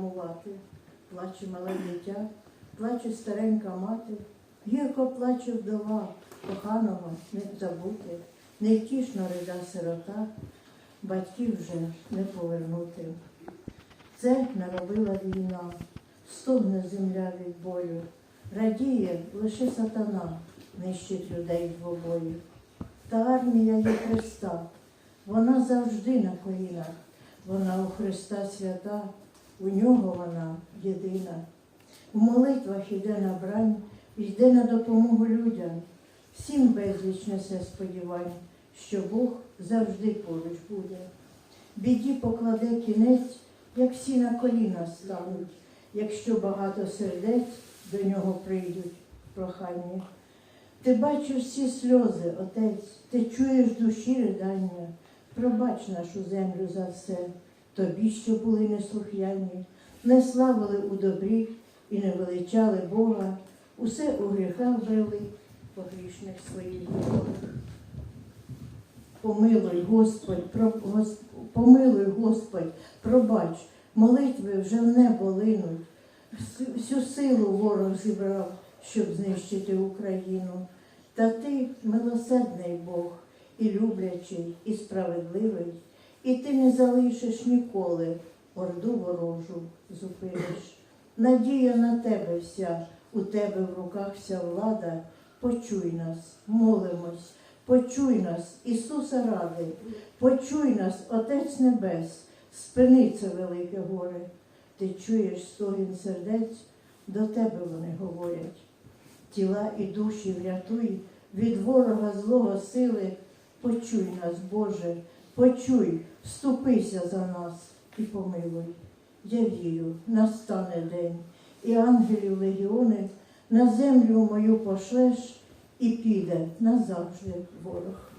Мувати. Плаче мале дитя, плаче старенька мати, гірко плаче вдова, коханого не забути, невтішно рида сирота, батьків вже не повернути. Це наробила війна, стогне земля від бою, радіє лише сатана, нищить людей двобою. Та армія є Христа, вона завжди на колінах, вона у Христа свята, у нього вона єдина. В молитвах іде на брань, йде на допомогу людям. Всім безліч несе сподівань, що Бог завжди поруч буде. Біді покладе кінець, як всі на коліна стануть, якщо багато сердець до нього прийдуть в проханні. Ти бачиш всі сльози, отець, ти чуєш душі ридання, пробач нашу землю за все, тобі, що були неслухняні, не славили у добрі і не величали Бога, усе у гріхах брели по грішних своїх дорогах. Помилуй, Господь, про, Гос- помилуй, Господь, пробач, молитви вже в небо линуть. Всю силу ворог зібрав, щоб знищити Україну. Та ти милосердний Бог, і люблячий, і справедливий, і ти не залишиш ніколи орду ворожу зупиниш. Надія на тебе вся, у тебе в руках вся влада. Почуй нас, молимось, почуй нас, Ісуса ради, почуй нас, Отець Небес, спини це велике горе. Ти чуєш стогін сердець, до тебе вони говорять. Тіла і душі врятуй від ворога злого сили. Почуй нас, Боже, почуй, вступися за нас і помилуй. Я вірю, настане день, і ангелів легіони на землю мою пошлеш, і піде назавжди ворог.